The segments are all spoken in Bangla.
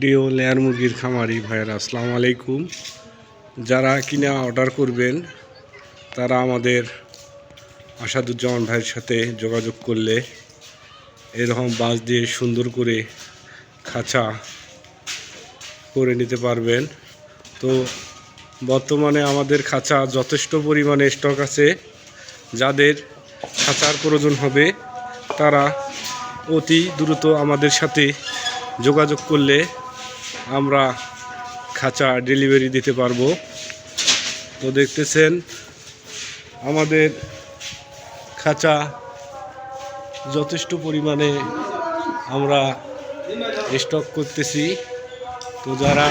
প্রিয় লেয়ার মুরগির খামারি ভাইয়েরা, আসসালামু আলাইকুম। যারা কিনা অর্ডার করবেন, তারা আমাদের আসাদুজ্জামান ভাইয়ের সাথে যোগাযোগ করলে এরকম বাঁশ দিয়ে সুন্দর করে খাঁচা করে নিতে পারবেন। তো বর্তমানে আমাদের খাঁচা যথেষ্ট পরিমাণে স্টক আছে। যাদের খাঁচার প্রয়োজন হবে, তারা অতি দ্রুত আমাদের সাথে যোগাযোগ করলে আমরা খাঁচা ডেলিভারি দিতে পারব। তো দেখতেছেন, আমাদের খাঁচা যথেষ্ট পরিমাণে আমরা স্টক করতেছি। তো যারা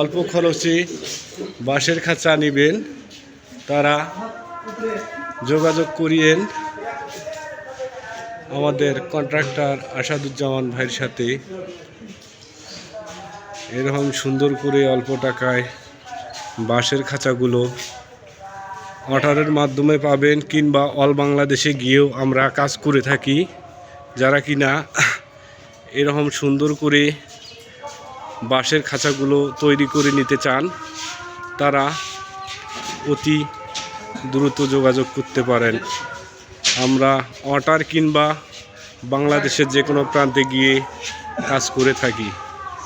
অল্প খরচে বাঁশের খাঁচা নেবেন, তারা যোগাযোগ করিয়েন আমাদের কন্ট্রাক্টর আসাদুজ্জামান ভাইয়ের সাথে। এরকম সুন্দর করে অল্প টাকায় বাঁশের খাঁচাগুলো অর্ডারের মাধ্যমে পাবেন কিংবা অল বাংলাদেশে গিয়েও আমরা কাজ করে থাকি, যারা কিনা এরকম সুন্দর করে বাঁশের খাঁচাগুলো তৈরি করে নিতে চান, তারা অতি দ্রুত যোগাযোগ করতে পারেন। আমরা অর্ডার কিংবা বাংলাদেশের যে কোনো প্রান্তে গিয়ে কাজ করে থাকি।